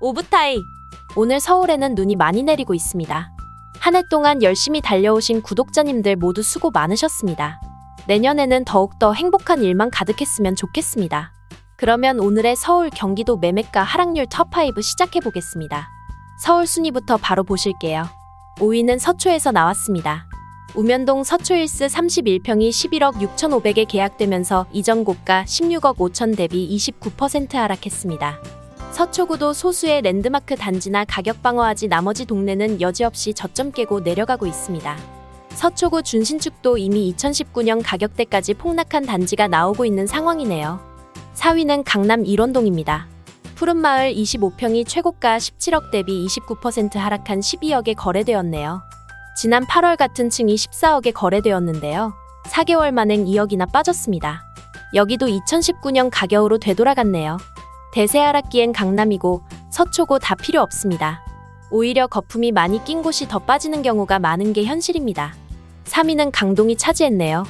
오브타이! 오늘 서울에는 눈이 많이 내리고 있습니다. 한 해 동안 열심히 달려오신 구독자님들 모두 수고 많으셨습니다. 내년에는 더욱더 행복한 일만 가득했으면 좋겠습니다. 그러면 오늘의 서울 경기도 매매가 하락률 top5 시작해 보겠습니다. 서울 순위부터 바로 보실게요. 5위는 서초에서 나왔습니다. 우면동 서초 1스 31평이 11억 6,500에 계약되면서 이전 고가 16억 5천 대비 29% 하락했습니다. 서초구도 소수의 랜드마크 단지나 가격 방어하지 나머지 동네는 여지없이 저점 깨고 내려가고 있습니다. 서초구 준신축도 이미 2019년 가격대까지 폭락한 단지가 나오고 있는 상황이네요. 4위는 강남 일원동입니다. 푸른마을 25평이 최고가 17억 대비 29% 하락한 12억에 거래되었네요. 지난 8월 같은 층이 14억에 거래되었는데요. 4개월 만엔 2억이나 빠졌습니다. 여기도 2019년 가격으로 되돌아갔네요. 대세 하락기엔 강남이고 서초고 다 필요 없습니다. 오히려 거품이 많이 낀 곳이 더 빠지는 경우가 많은 게 현실입니다. 3위는 강동이 차지했네요.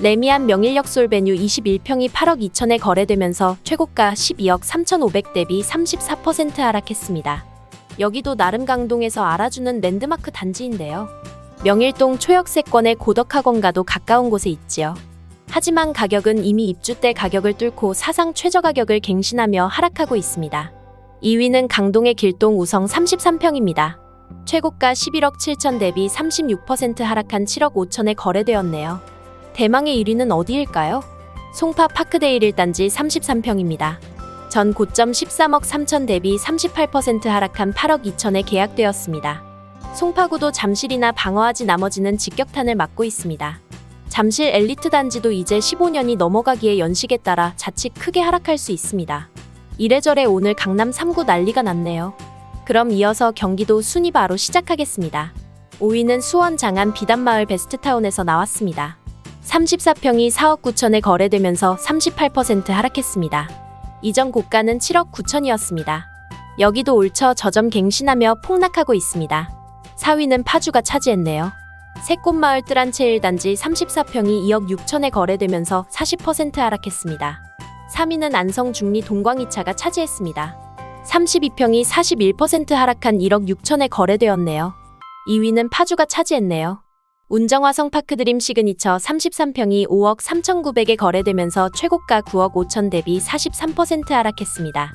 레미안 명일역 솔베뉴 21평이 8억 2천에 거래되면서 최고가 12억 3,500 대비 34% 하락했습니다. 여기도 나름 강동에서 알아주는 랜드마크 단지인데요. 명일동 초역세권의 고덕학원과도 가까운 곳에 있지요. 하지만 가격은 이미 입주 때 가격을 뚫고 사상 최저 가격을 갱신하며 하락하고 있습니다. 2위는 강동의 길동 우성 33평입니다. 최고가 11억 7천 대비 36% 하락한 7억 5천에 거래되었네요. 대망의 1위는 어디일까요? 송파 파크데일 1단지 33평입니다. 전 고점 13억 3천 대비 38% 하락한 8억 2천에 계약되었습니다. 송파구도 잠실이나 방어하지 나머지는 직격탄을 맞고 있습니다. 잠실 엘리트 단지도 이제 15년이 넘어가기에 연식에 따라 자칫 크게 하락할 수 있습니다. 이래저래 오늘 강남 3구 난리가 났네요. 그럼 이어서 경기도 순위 바로 시작하겠습니다. 5위는 수원 장안 비단마을 베스트타운에서 나왔습니다. 34평이 4억 9천에 거래되면서 38% 하락했습니다. 이전 고가는 7억 9천이었습니다. 여기도 올처 저점 갱신하며 폭락하고 있습니다. 4위는 파주가 차지했네요. 새꽃마을 뜰한채 1단지 34평이 2억 6천에 거래되면서 40% 하락했습니다. 3위는 안성 중리 동광이차가 차지했습니다. 32평이 41% 하락한 1억 6천에 거래되었네요. 2위는 파주가 차지했네요. 운정화성 파크드림 시그니처 33평이 5억 3,900에 거래되면서 최고가 9억 5천 대비 43% 하락했습니다.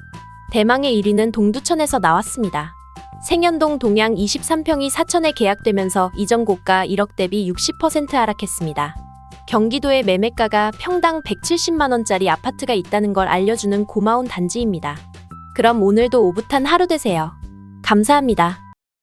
대망의 1위는 동두천에서 나왔습니다. 생현동 동양 23평이 4천에 계약되면서 이전 고가 1억 대비 60% 하락했습니다. 경기도의 매매가가 평당 170만원짜리 아파트가 있다는 걸 알려주는 고마운 단지입니다. 그럼 오늘도 오붓한 하루 되세요. 감사합니다.